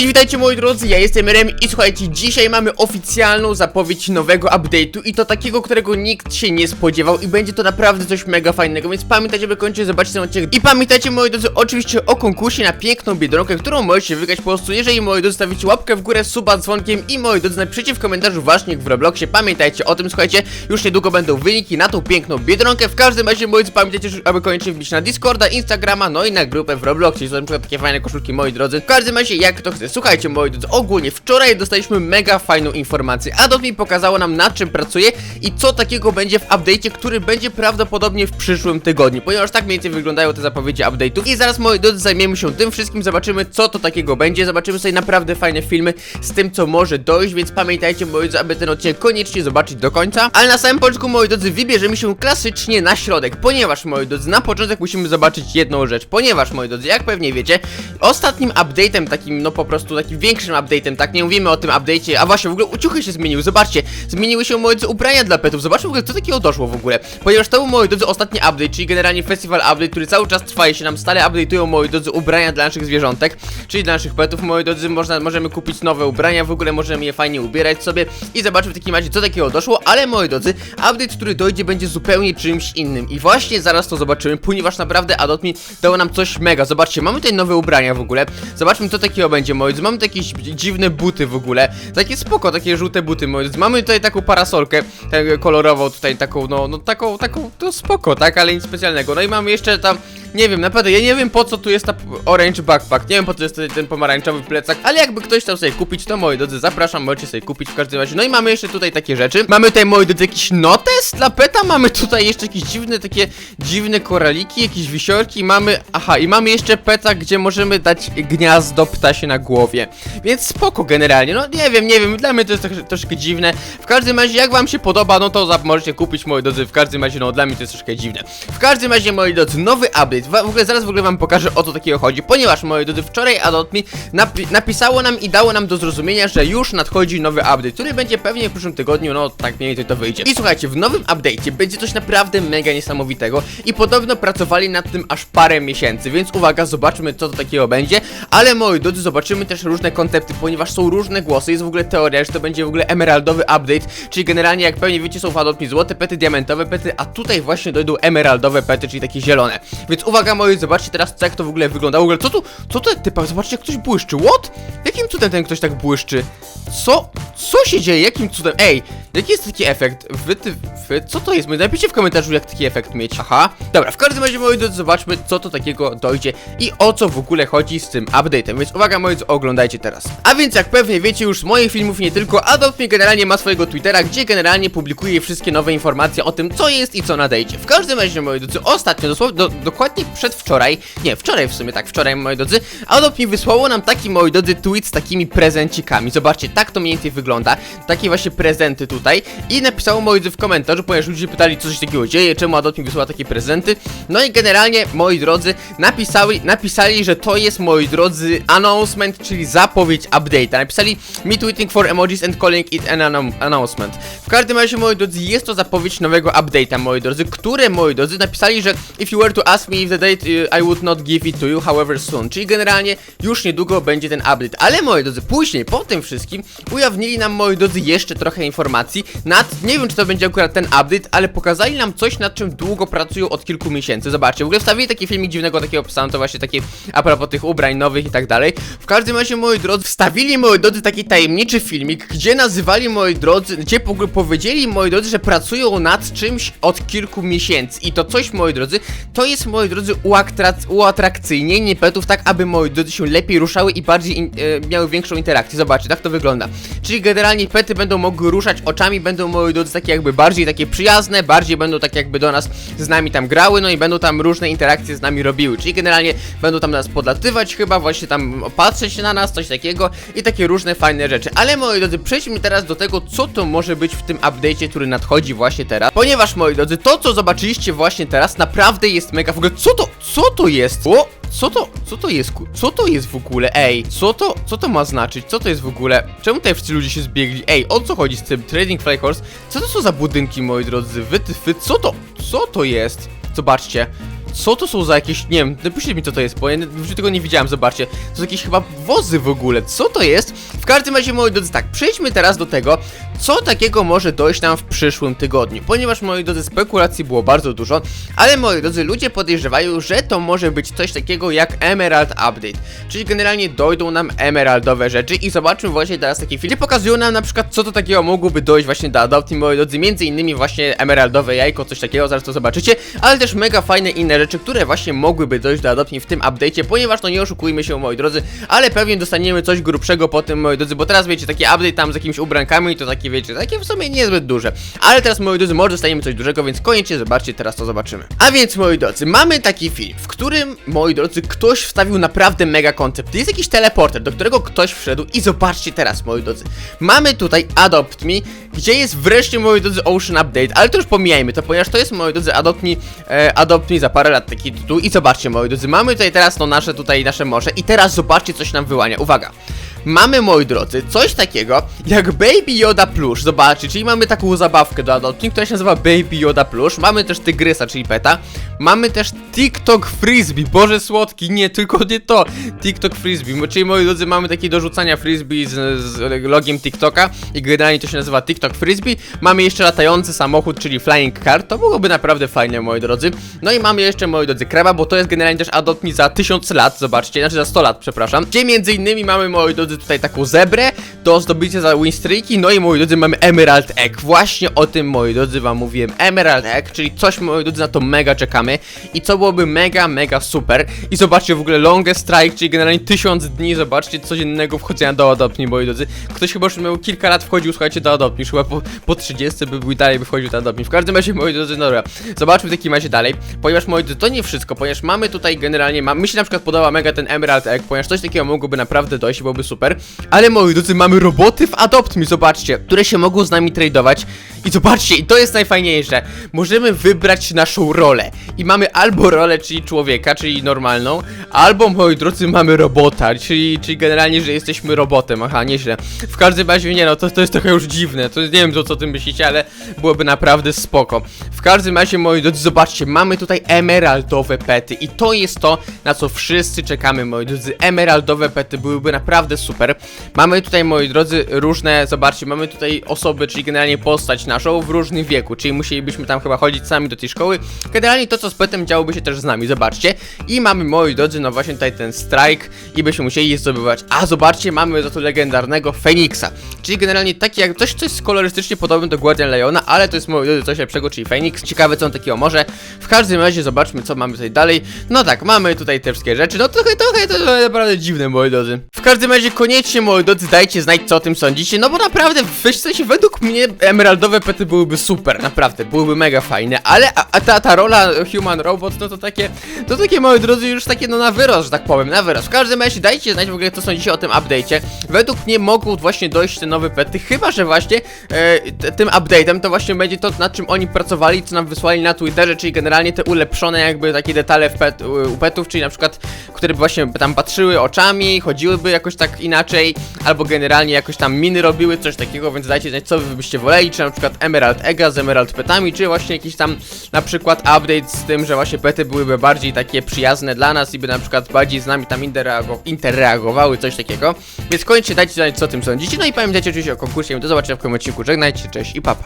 Cześć, witajcie moi drodzy, ja jestem Rem i słuchajcie, dzisiaj mamy oficjalną zapowiedź nowego update'u i to takiego, którego nikt się nie spodziewał i będzie to naprawdę coś mega fajnego, więc pamiętajcie, by kończyć zobaczyć ten odcinek. I pamiętajcie moi drodzy oczywiście o konkursie na piękną biedronkę, którą możecie wygrać po prostu, jeżeli moi drodzy stawicie łapkę w górę, suba dzwonkiem i moi drodzy napiszcie w komentarzu właśnie w Robloxie, pamiętajcie o tym, słuchajcie, już niedługo będą wyniki na tą piękną biedronkę, w każdym razie moi drodzy pamiętajcie, aby koniecznie wbić na Discorda, Instagrama, no i na grupę w Robloxie, są na przykład takie fajne koszulki moi drodzy, w każdym razie jak to chce, słuchajcie moi drodzy, ogólnie wczoraj dostaliśmy mega fajną informację, Adobe pokazało nam nad czym pracuje i co takiego będzie w update'cie, który będzie prawdopodobnie w przyszłym tygodniu, ponieważ tak mniej więcej wyglądają te zapowiedzi update'ów. I zaraz moi drodzy zajmiemy się tym wszystkim, zobaczymy co to takiego będzie, zobaczymy sobie naprawdę fajne filmy z tym co może dojść, więc pamiętajcie moi drodzy, aby ten odcinek koniecznie zobaczyć do końca, ale na samym początku moi drodzy wybierzemy się klasycznie na środek, ponieważ moi drodzy na początek musimy zobaczyć jedną rzecz, ponieważ moi drodzy, jak pewnie wiecie, ostatnim update'em takim, no po prostu takim większym update'em, tak? Nie mówimy o tym update'cie, a właśnie w ogóle uciuchy się zmieniły, zobaczcie, zmieniły się drodzy ubrania dla petów, zobaczmy w ogóle co takiego doszło w ogóle, ponieważ to był moi drodzy ostatni update, czyli generalnie festival update, który cały czas trwa i się nam stale update'ują moi drodzy ubrania dla naszych zwierzątek, czyli dla naszych petów, moi drodzy, można, możemy kupić nowe ubrania, w ogóle możemy je fajnie ubierać sobie. I zobaczmy w takim razie co takiego doszło, ale moi drodzy, update, który dojdzie będzie zupełnie czymś innym. I właśnie zaraz to zobaczymy, ponieważ naprawdę Adopt mi dał nam coś mega, zobaczcie, mamy tutaj nowe ubrania w ogóle, zobaczmy co takiego będzie, moi mamy tu jakieś dziwne buty w ogóle, takie spoko, takie żółte buty, moi mamy tutaj taką parasolkę, tak, kolorową tutaj taką, no, no taką, taką, to spoko, tak, ale nic specjalnego, no i mamy jeszcze tam nie wiem, naprawdę, ja nie wiem po co tu jest ta orange backpack, nie wiem po co jest ten pomarańczowy plecak, ale jakby ktoś chciał sobie kupić, to moi drodzy, zapraszam, możecie sobie kupić w każdym razie. No i mamy jeszcze tutaj takie rzeczy. Mamy tutaj, moi drodzy, jakiś notes dla peta, mamy tutaj jeszcze jakieś dziwne, takie dziwne koraliki, jakieś wisiorki, mamy, aha, i mamy jeszcze peta, gdzie możemy dać gniazdo ptasie na głowie. Więc spoko generalnie, no nie wiem, nie wiem, dla mnie to jest troszkę, troszkę dziwne. W każdym razie, jak wam się podoba, no to możecie kupić, moi drodzy, w każdym razie, no dla mnie to jest troszkę dziwne. W każdym razie, moi drodzy, nowy update w ogóle zaraz w ogóle wam pokażę o co takiego chodzi, ponieważ moi drodzy, wczoraj Adopt Me napi napisało nam i dało nam do zrozumienia, że już nadchodzi nowy update, który będzie pewnie w przyszłym tygodniu, no tak mniej więcej to wyjdzie. I słuchajcie, w nowym update'cie będzie coś naprawdę mega niesamowitego i podobno pracowali nad tym aż parę miesięcy, więc uwaga, zobaczmy co to takiego będzie, ale moi drodzy, zobaczymy też różne koncepty, ponieważ są różne głosy, jest w ogóle teoria, że to będzie w ogóle emeraldowy update, czyli generalnie jak pewnie wiecie są w Adopt Me złote pety, diamentowe pety, a tutaj właśnie dojdą emeraldowe pety, czyli takie zielone. Więc uwaga moi zobaczcie teraz jak to w ogóle wygląda. W ogóle, co tu, co to typa, zobaczcie jak ktoś błyszczy, what? Jakim cudem ten ktoś tak błyszczy? Co, co się dzieje, jakim cudem, ej, jaki jest taki efekt? Wy, ty, wy, co to jest? Napiszcie w komentarzu jak taki efekt mieć, aha. Dobra, w każdym razie moi drodzy, zobaczmy co to takiego dojdzie i o co w ogóle chodzi z tym update'em, więc uwaga moi drodzy, oglądajcie teraz. A więc jak pewnie wiecie już z moich filmów nie tylko, Adopt Me generalnie ma swojego Twittera, gdzie generalnie publikuje wszystkie nowe informacje o tym co jest i co nadejdzie. W każdym razie moi drodzy, ostatnio, dosłownie, do, dokładnie przedwczoraj, nie, wczoraj w sumie, tak, wczoraj, moi drodzy, mi wysłało nam taki, moi drodzy, tweet z takimi prezencikami. Zobaczcie, tak to mniej więcej wygląda. Takie właśnie prezenty tutaj. I napisało, moi drodzy, w komentarzu, ponieważ ludzie pytali, co się takiego dzieje, czemu mi wysłała takie prezenty. No i generalnie, moi drodzy, napisali, napisali, że to jest, moi drodzy, announcement, czyli zapowiedź update'a. Napisali me tweeting for emojis and calling it an annou- announcement. W każdym razie, moi drodzy, jest to zapowiedź nowego update'a, moi drodzy, które, moi drodzy, napisali, że if you were to ask me if the date uh, I would not give it to you, however soon. Czyli generalnie już niedługo będzie ten update. Ale moi drodzy, później, po tym wszystkim, ujawnili nam, moi drodzy, jeszcze trochę informacji nad, nie wiem czy to będzie akurat ten update, ale pokazali nam coś, nad czym długo pracują od kilku miesięcy. Zobaczcie, w ogóle wstawili taki filmik dziwnego takiego pisałem, to właśnie takie a propos tych ubrań nowych i tak dalej. W każdym razie, moi drodzy, wstawili, moi drodzy, taki tajemniczy filmik, gdzie nazywali, moi drodzy, gdzie po- powiedzieli, moi drodzy, że pracują nad czymś od kilku miesięcy. I to coś, moi drodzy, to jest, moi drodzy, uatrak- uatrakcyjnienie petów tak, aby moi drodzy się lepiej ruszały i bardziej in, e, miały większą interakcję. Zobaczcie, tak to wygląda. Czyli generalnie pety będą mogły ruszać oczami, będą, moi drodzy, takie jakby bardziej takie przyjazne, bardziej będą tak jakby do nas z nami tam grały, no i będą tam różne interakcje z nami robiły. Czyli generalnie będą tam nas podlatywać chyba, właśnie tam patrzeć na nas, coś takiego i takie różne fajne rzeczy. Ale moi drodzy, przejdźmy teraz do tego, co to może być w tym update'cie, który nadchodzi właśnie teraz. Ponieważ, moi drodzy, to co zobaczyliście właśnie teraz naprawdę jest mega. W ogóle, co to, co to jest? O, co to, co to jest, co to jest w ogóle, ej, co to, co to ma znaczyć, co to jest w ogóle, czemu tutaj wszyscy ludzie się zbiegli, ej, o co chodzi z tym Trading Fly Horse, co to są za budynki, moi drodzy, wy, ty, wy, co to, co to jest, zobaczcie, Co to są za jakieś, nie wiem, napiszcie mi co to jest, bo ja tego nie widziałem, zobaczcie. To są jakieś chyba wozy w ogóle, co to jest? Każdym razie, moi drodzy, tak, przejdźmy teraz do tego, co takiego może dojść nam w przyszłym tygodniu. Ponieważ, moi drodzy, spekulacji było bardzo dużo, ale moi drodzy, ludzie podejrzewają, że to może być coś takiego jak Emerald Update. Czyli generalnie dojdą nam emeraldowe rzeczy i zobaczmy właśnie teraz taki film, gdzie pokazują nam na przykład, co to takiego mogłoby dojść właśnie do Adopti, moi drodzy, między innymi właśnie emeraldowe jajko, coś takiego, zaraz to zobaczycie, ale też mega fajne inne rzeczy, które właśnie mogłyby dojść do Adopti w tym update'cie, ponieważ no nie oszukujmy się, moi drodzy, ale pewnie dostaniemy coś grubszego po tym, moi drodzy, bo teraz wiecie, taki update tam z jakimiś ubrankami, to takie wiecie, takie w sumie niezbyt duże, ale teraz, moi drodzy, może dostaniemy coś dużego, więc koniecznie zobaczcie, teraz to zobaczymy. A więc, moi drodzy, mamy taki film, w którym, moi drodzy, ktoś wstawił naprawdę mega koncept. Jest jakiś teleporter, do którego ktoś wszedł i zobaczcie teraz, moi drodzy. Mamy tutaj Adopt Me, gdzie jest wreszcie, moi drodzy, Ocean Update, ale to już pomijajmy to, ponieważ to jest, moi drodzy, Adopt Me, e, Adopt Me za parę lat taki tytuł i zobaczcie, moi drodzy, mamy tutaj teraz no nasze tutaj, nasze morze i teraz zobaczcie, co się nam wyłania. Uwaga! Mamy, moi drodzy, coś takiego jak Baby Yoda Plush, zobaczcie, czyli mamy taką zabawkę do adopcji, która się nazywa Baby Yoda Plush, mamy też Tygrysa, czyli peta, mamy też TikTok Frisbee, boże słodki, nie, tylko nie to, TikTok Frisbee, czyli moi drodzy, mamy takie do rzucania Frisbee z, z logiem TikToka i generalnie to się nazywa TikTok Frisbee, mamy jeszcze latający samochód, czyli Flying Car, to byłoby naprawdę fajne, moi drodzy, no i mamy jeszcze, moi drodzy, kraba, bo to jest generalnie też adopt me za 1000 lat, zobaczcie, znaczy za 100 lat, przepraszam, gdzie między innymi mamy, moi drodzy, tutaj taką zebrę do zdobycia za winstreaki, no i moi drodzy mamy Emerald Egg, właśnie o tym moi drodzy wam mówiłem, Emerald Egg, czyli coś moi drodzy na to mega czekamy. I co byłoby mega, mega super. I zobaczcie w ogóle Longest Strike, czyli generalnie 1000 dni, zobaczcie codziennego wchodzenia do Adopt Me, moi drodzy, ktoś chyba już miał kilka lat wchodził, słuchajcie, do Adopt Me, już chyba po, po 30 by był dalej by wchodził do Adopt Me, w każdym razie moi drodzy, no dobra, zobaczmy w takim razie dalej, ponieważ moi drodzy, to nie wszystko, ponieważ mamy tutaj generalnie, ma, mi się na przykład podoba mega ten Emerald Egg, ponieważ coś takiego mogłoby naprawdę dojść, byłoby super, ale moi drodzy, mamy roboty w Adopt Me, zobaczcie, które się mogą z nami tradować. I zobaczcie, i to jest najfajniejsze. Możemy wybrać naszą rolę. I mamy albo rolę, czyli człowieka, czyli normalną, albo moi drodzy, mamy robota, czyli, czyli generalnie, że jesteśmy robotem. Aha, nieźle. W każdym razie nie no, to, to jest trochę już dziwne. To nie wiem co, co tym myślicie, ale byłoby naprawdę spoko. W każdym razie, moi drodzy, zobaczcie, mamy tutaj emeraldowe pety. I to jest to, na co wszyscy czekamy, moi drodzy. Emeraldowe pety byłyby naprawdę super. Mamy tutaj, moi drodzy, różne, zobaczcie, mamy tutaj osoby, czyli generalnie postać naszą w różnym wieku, czyli musielibyśmy tam chyba chodzić sami do tej szkoły. Generalnie to, co z petem działoby się też z nami, zobaczcie. I mamy, moi drodzy, no właśnie tutaj ten strike i byśmy musieli je zdobywać. A zobaczcie, mamy za to legendarnego Feniksa, czyli generalnie taki jak coś, co jest kolorystycznie podobne do Guardian Leona, ale to jest, moi drodzy, coś lepszego, czyli Feniks. Ciekawe, co on takiego może. W każdym razie zobaczmy, co mamy tutaj dalej. No tak, mamy tutaj te wszystkie rzeczy, no trochę, trochę to naprawdę dziwne, moi drodzy. W każdym razie koniecznie, moi drodzy, dajcie znać, co o tym sądzicie, no bo naprawdę, w sensie, według mnie emeraldowe pety byłyby super, naprawdę, byłyby mega fajne, ale a, a ta, ta rola Human Robot, no to takie, to takie, moi drodzy, już takie, no na wyrost, że tak powiem, na wyrost. W każdym razie, dajcie znać w ogóle, co sądzicie o tym update'cie. Według mnie mogą właśnie dojść te nowe pety, chyba, że właśnie e, tym update'em to właśnie będzie to, nad czym oni pracowali, co nam wysłali na Twitterze, czyli generalnie te ulepszone jakby takie detale w pet, u petów, czyli na przykład, które by właśnie tam patrzyły oczami, chodziłyby jakoś tak inaczej, albo generalnie jakoś tam miny robiły, coś takiego, więc dajcie znać, co wy byście woleli, czy na przykład Emerald Ega z Emerald Petami, czy właśnie jakiś tam na przykład update z tym, że właśnie pety byłyby bardziej takie przyjazne dla nas i by na przykład bardziej z nami tam interreagowały, coś takiego. Więc koniecznie dajcie znać, co o tym sądzicie, no i pamiętajcie oczywiście o konkursie, do zobaczenia w kolejnym odcinku, żegnajcie, cześć i papa.